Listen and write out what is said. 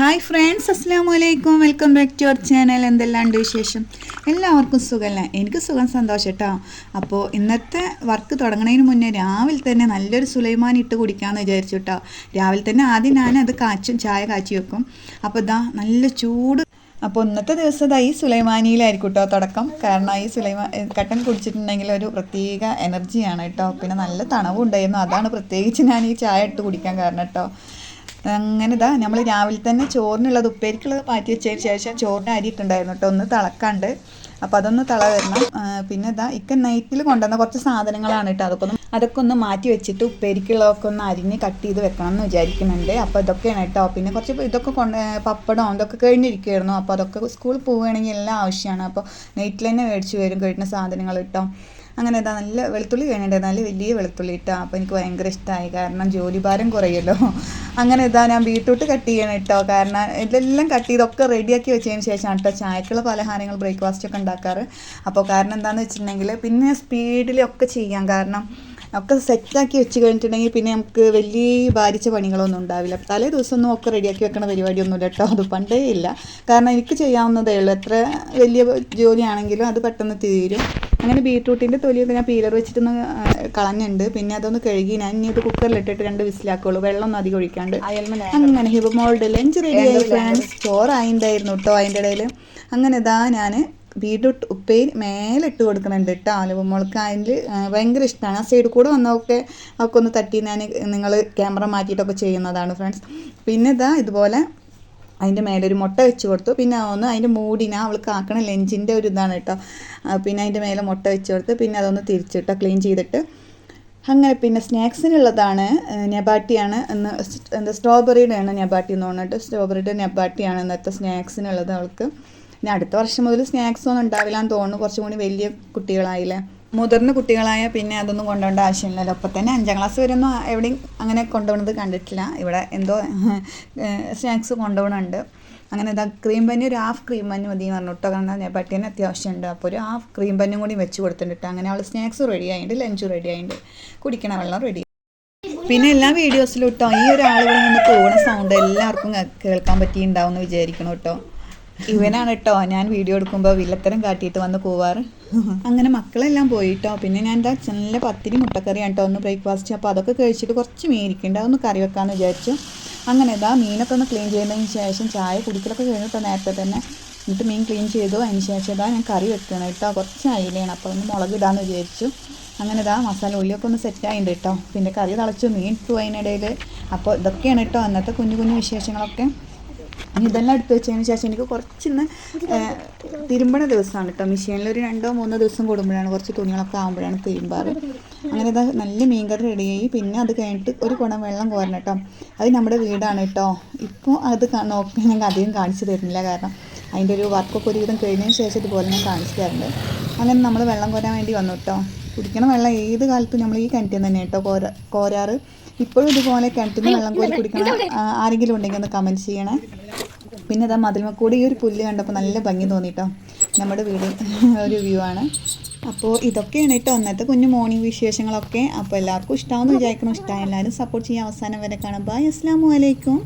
Hi friends അസ്സാം വലൈക്കും welcome back to our channel എന്തെല്ലാണ്ട് വിശേഷം? എല്ലാവർക്കും സുഖമല്ല എനിക്ക് സുഖം സന്തോഷം കേട്ടോ അപ്പോൾ ഇന്നത്തെ വർക്ക് തുടങ്ങുന്നതിന് മുന്നേ രാവിലെ തന്നെ നല്ലൊരു സുലൈമാൻ ഇട്ട് കുടിക്കാമെന്ന് വിചാരിച്ചു കേട്ടോ രാവിലെ തന്നെ ആദ്യം ഞാൻ അത് കാച്ചും ചായ കാച്ചി വെക്കും. അപ്പോൾ ഇതാ നല്ല ചൂട്. അപ്പോൾ ഇന്നത്തെ ദിവസം ഇതാ ഈ സുലൈമാനിയിലായിരിക്കും കേട്ടോ തുടക്കം. കാരണം ഈ സുലൈമാ കട്ടൻ കുടിച്ചിട്ടുണ്ടെങ്കിൽ ഒരു പ്രത്യേക എനർജിയാണ് കേട്ടോ. പിന്നെ നല്ല തണവും ഉണ്ടായിരുന്നു അതാണ് പ്രത്യേകിച്ച് ഞാൻ ഈ ചായ ഇട്ട് കുടിക്കാൻ കാരണം കേട്ടോ അങ്ങനെ ഇതാ നമ്മൾ രാവിലെ തന്നെ ചോറിനുള്ളത് ഉപ്പേരിക്കുള്ളത് മാറ്റി വെച്ചതിന് ശേഷം ചോറിന് അരി ഇട്ടുണ്ടായിരുന്നു കേട്ടോ ഒന്ന് തിളക്കാണ്ട്. അപ്പം അതൊന്ന് തിള വരണം. പിന്നെ ഇതാ ഇക്ക നൈറ്റിൽ കൊണ്ടുവന്ന കുറച്ച് സാധനങ്ങളാണ് കേട്ടോ അതൊക്കെ ഒന്ന് അതൊക്കെ ഒന്ന് മാറ്റി വെച്ചിട്ട് ഉപ്പേരിക്കുള്ളതൊക്കെ ഒന്ന് അരിഞ്ഞ് കട്ട് ചെയ്ത് വെക്കണം എന്ന് വിചാരിക്കുന്നുണ്ട്. അപ്പോൾ ഇതൊക്കെയാണ് കേട്ടോ പിന്നെ കുറച്ച് ഇതൊക്കെ കൊണ്ട് പപ്പടം ഇതൊക്കെ കഴിഞ്ഞിരിക്കുമായിരുന്നു അപ്പോൾ അതൊക്കെ സ്കൂളിൽ പോവുകയാണെങ്കിൽ എല്ലാം ആവശ്യമാണ്. അപ്പോൾ നൈറ്റിൽ തന്നെ മേടിച്ച് വരും കഴിക്കുന്ന സാധനങ്ങൾ കേട്ടോ. അങ്ങനെ ഇതാ നല്ല വെളുത്തുള്ളി വേണേണ്ടത് നല്ല വലിയ വെളുത്തുള്ളി ഇട്ടാ. അപ്പോൾ എനിക്ക് ഭയങ്കര ഇഷ്ടമായി കാരണം ജോലി ഭാരം കുറയല്ലോ. അങ്ങനെ ഇതാ ഞാൻ ബീട്രൂട്ട് കട്ട് ചെയ്യണം കേട്ടോ. കാരണം ഇതെല്ലാം കട്ട് ചെയ്തൊക്കെ റെഡിയാക്കി വെച്ചതിന് ശേഷമാണ് കേട്ടോ ചായക്കുള്ള പലഹാരങ്ങൾ ബ്രേക്ക്ഫാസ്റ്റ് ഒക്കെ ഉണ്ടാക്കാറ്. അപ്പോൾ കാരണം എന്താണെന്ന് വെച്ചിട്ടുണ്ടെങ്കിൽ പിന്നെ സ്പീഡിലൊക്കെ ചെയ്യാം. കാരണം ഒക്കെ സെറ്റാക്കി വെച്ച് കഴിഞ്ഞിട്ടുണ്ടെങ്കിൽ പിന്നെ നമുക്ക് വലിയ ഭാരിച്ച പണികളൊന്നും ഉണ്ടാവില്ല. തലേ ദിവസമൊന്നും ഒക്കെ റെഡിയാക്കി വെക്കണ പരിപാടിയൊന്നുമില്ല കേട്ടോ. അത് പണ്ടേ ഇല്ല. കാരണം എനിക്ക് ചെയ്യാവുന്നതേ ഉള്ളൂ. എത്ര വലിയ ജോലിയാണെങ്കിലും അത് പെട്ടെന്ന് തീരും. അങ്ങനെ ബീട്രൂട്ടിന്റെ തൊലിയൊക്കെ ഞാൻ പീലർ വെച്ചിട്ടൊന്ന് കളഞ്ഞുണ്ട് പിന്നെ അതൊന്ന് കഴുകി ഞാൻ ഇനി ഇത് കുക്കറിലിട്ടിട്ട് രണ്ട് വിസിലാക്കുള്ളൂ. വെള്ളം ഒന്നും അധികം ഒഴിക്കാണ്ട്. അങ്ങനെ ഹിബമോൾഡ് ലഞ്ച് റെഡി ആയി ഫ്രണ്ട്സ് ചോറായിണ്ടായിരുന്നു കേട്ടോ അതിന്റെ ഇടയിൽ അങ്ങനെ ഇതാ ഞാൻ ബീട്രൂട്ട് ഉപ്പേരി മേലെ ഇട്ട് കൊടുക്കുന്നുണ്ട് കേട്ടോ അലുവമോൾക്ക് അതിൽ ഭയങ്കര ഇഷ്ടമാണ് ആ സൈഡിൽ കൂടെ വന്നൊക്കെ ഒന്ന് തട്ടി ഞാൻ നിങ്ങൾ ക്യാമറ മാറ്റിയിട്ടൊക്കെ ചെയ്യുന്നതാണ് ഫ്രണ്ട്സ് പിന്നെ ഇതാ ഇതുപോലെ അതിന്റെ മേലെ ഒരു മുട്ട വെച്ച് കൊടുത്തു. പിന്നെ ഒന്ന് അതിന്റെ മൂടിനെ അവൾ കാക്കണ ലഞ്ചിന്റെ ഒരു ഇതാണ് കേട്ടോ. പിന്നെ അതിന്റെ മേലെ മുട്ട വെച്ച് കൊടുത്ത് പിന്നെ അതൊന്ന് തിരിച്ചിട്ടോ ക്ലീൻ ചെയ്തിട്ട്. അങ്ങനെ പിന്നെ സ്നാക്സിനുള്ളതാണ് നെബാട്ടിയാണ് എന്ന് എന്താ സ്ട്രോബെറിയുടെയാണ് നെബാട്ടി എന്ന് പറഞ്ഞിട്ട്. സ്ട്രോബെറിയുടെ നെബാട്ടിയാണ് ഇന്നത്തെ സ്നാക്സിനുള്ളത് അവൾക്ക്. ഇനി അടുത്ത വർഷം മുതൽ സ്നാക്സ് ഒന്നും ഉണ്ടാവില്ല എന്ന് തോന്നുന്നു. കുറച്ചും കൂടി വലിയ കുട്ടികളായില്ലേ. മുതിർന്ന കുട്ടികളായ പിന്നെ അതൊന്നും കൊണ്ടുപോകേണ്ട ആവശ്യമില്ലല്ലോ. അപ്പം തന്നെ അഞ്ചാം ക്ലാസ് വരെ ഒന്നും എവിടെയും അങ്ങനെ കൊണ്ടുപോകുന്നത് കണ്ടിട്ടില്ല. ഇവിടെ എന്തോ സ്നാക്സ് കൊണ്ടുപോകണുണ്ട് അങ്ങനെ ഇതാ ക്രീം പന്നി ഒരു ഹാഫ് ക്രീം പന്നി മതി എന്ന് പറഞ്ഞു കേട്ടോ. കാരണം ഞാൻ പട്ടിന് അത്യാവശ്യമുണ്ട്. അപ്പോൾ ഒരു ഹാഫ് ക്രീം പന്നും കൂടി വെച്ച് കൊടുത്തിട്ടുണ്ട് അങ്ങനെ അവൾ സ്നാക്സ് റെഡി ആയിട്ടുണ്ട് ലഞ്ച് റെഡി ആയിട്ടുണ്ട് കുടിക്കണ വെള്ളം റെഡി പിന്നെ എല്ലാ വീഡിയോസിലും കേട്ടോ ഈ ഒരാളുകളിൽ നിന്ന് പോകുന്ന സൗണ്ട് എല്ലാവർക്കും കേൾക്കാൻ പറ്റിയിട്ടുണ്ടാവും എന്ന് വിചാരിക്കണം കേട്ടോ. ഇവനാണ് കേട്ടോ ഞാൻ വീഡിയോ എടുക്കുമ്പോൾ വില്ലത്തരം കാട്ടിയിട്ട് വന്ന് പോവാറ്. അങ്ങനെ മക്കളെല്ലാം പോയിട്ടോ പിന്നെ ഞാൻ എന്താ നല്ല പത്തിരി മുട്ടക്കറിയാണ് കേട്ടോ ഒന്ന് ബ്രേക്ക്ഫാസ്റ്റ് അപ്പോൾ അതൊക്കെ കഴിച്ചിട്ട് കുറച്ച് മീൻ ഒന്ന് കറി വെക്കാമെന്ന് വിചാരിച്ചു. അങ്ങനെ ഇതാ മീനൊക്കെ ഒന്ന് ക്ലീൻ ചെയ്തതിന് ശേഷം ചായ കുടിക്കലൊക്കെ കഴിഞ്ഞിട്ടോ നേരത്തെ തന്നെ. എന്നിട്ട് മീൻ ക്ലീൻ ചെയ്തു അതിന് ശേഷം ഇതാ ഞാൻ കറി വെക്കണം കേട്ടോ കുറച്ച് അയിലയാണ് അപ്പോൾ ഒന്ന് മുളക് ഇടാമെന്ന് വിചാരിച്ചു. അങ്ങനെ ഇതാ മസാല ഉള്ളിയൊക്കെ ഒന്ന് സെറ്റായിട്ടുണ്ട് കേട്ടോ പിന്നെ കറി തളച്ചു മീൻ ഇട്ടു അതിനിടയിൽ അപ്പോൾ ഇതൊക്കെയാണ് കേട്ടോ അന്നത്തെ കുഞ്ഞു കുഞ്ഞു വിശേഷങ്ങളൊക്കെ. ഇതെല്ലാം എടുത്ത് വെച്ചതിന് ശേഷം എനിക്ക് കുറച്ചിന്ന് തിരുമ്പണ ദിവസമാണ് കേട്ടോ മെഷീനിൽ ഒരു രണ്ടോ മൂന്നോ ദിവസം കൂടുമ്പോഴാണ് കുറച്ച് തുണികളൊക്കെ ആകുമ്പോഴാണ് തിരുമ്പാറ്. അങ്ങനെ ഇതാ നല്ല മീൻകറി റെഡിയായി പിന്നെ അത് കഴിഞ്ഞിട്ട് ഒരു കുടം വെള്ളം കോരണം കേട്ടോ അത് നമ്മുടെ വീടാണ് കേട്ടോ ഇപ്പോൾ അത് നോക്കി ഞാൻ അധികം കാണിച്ചു തരുന്നില്ല കാരണം അതിന്റെ ഒരു വർക്കൊക്കെ ഒരുവിധം കഴിഞ്ഞതിന് ശേഷം ഇതുപോലെ ഞാൻ കാണിച്ചു തരുന്നുണ്ട്. അങ്ങനെ നമ്മൾ വെള്ളം കോരാൻ വേണ്ടി വന്നു കേട്ടോ കുടിക്കണ വെള്ളം ഏത് കാലത്തും നമ്മൾ ഈ കിണറ്റിൽ തന്നെ കേട്ടോ കോര കോരാറ്. ഇപ്പോഴും ഇതുപോലെ കിണറ്റിൽ നിന്ന് വെള്ളം കോരി കുടിക്കണം ആരെങ്കിലും ഉണ്ടെങ്കിൽ ഒന്ന് കമന്റ് ചെയ്യണേ. പിന്നെ ഇതാ മതിൽമക്കൂടി ഈ ഒരു പുല്ല് കണ്ടപ്പോൾ നല്ല ഭംഗി തോന്നിട്ടോ. നമ്മുടെ വീട് ഒരു വ്യൂ ആണ്. അപ്പോൾ ഇതൊക്കെയാണ് കേട്ടോ അന്നത്തെ കുഞ്ഞു മോർണിംഗ് വിശേഷങ്ങളൊക്കെ. അപ്പോൾ എല്ലാവർക്കും ഇഷ്ടമാണെന്ന് വിചാരിക്കണം ഇഷ്ടമായി എല്ലാവരും സപ്പോർട്ട് ചെയ്യാൻ അവസാനം വരെ കാണാം. ബൈ അസ്സാം വലൈക്കും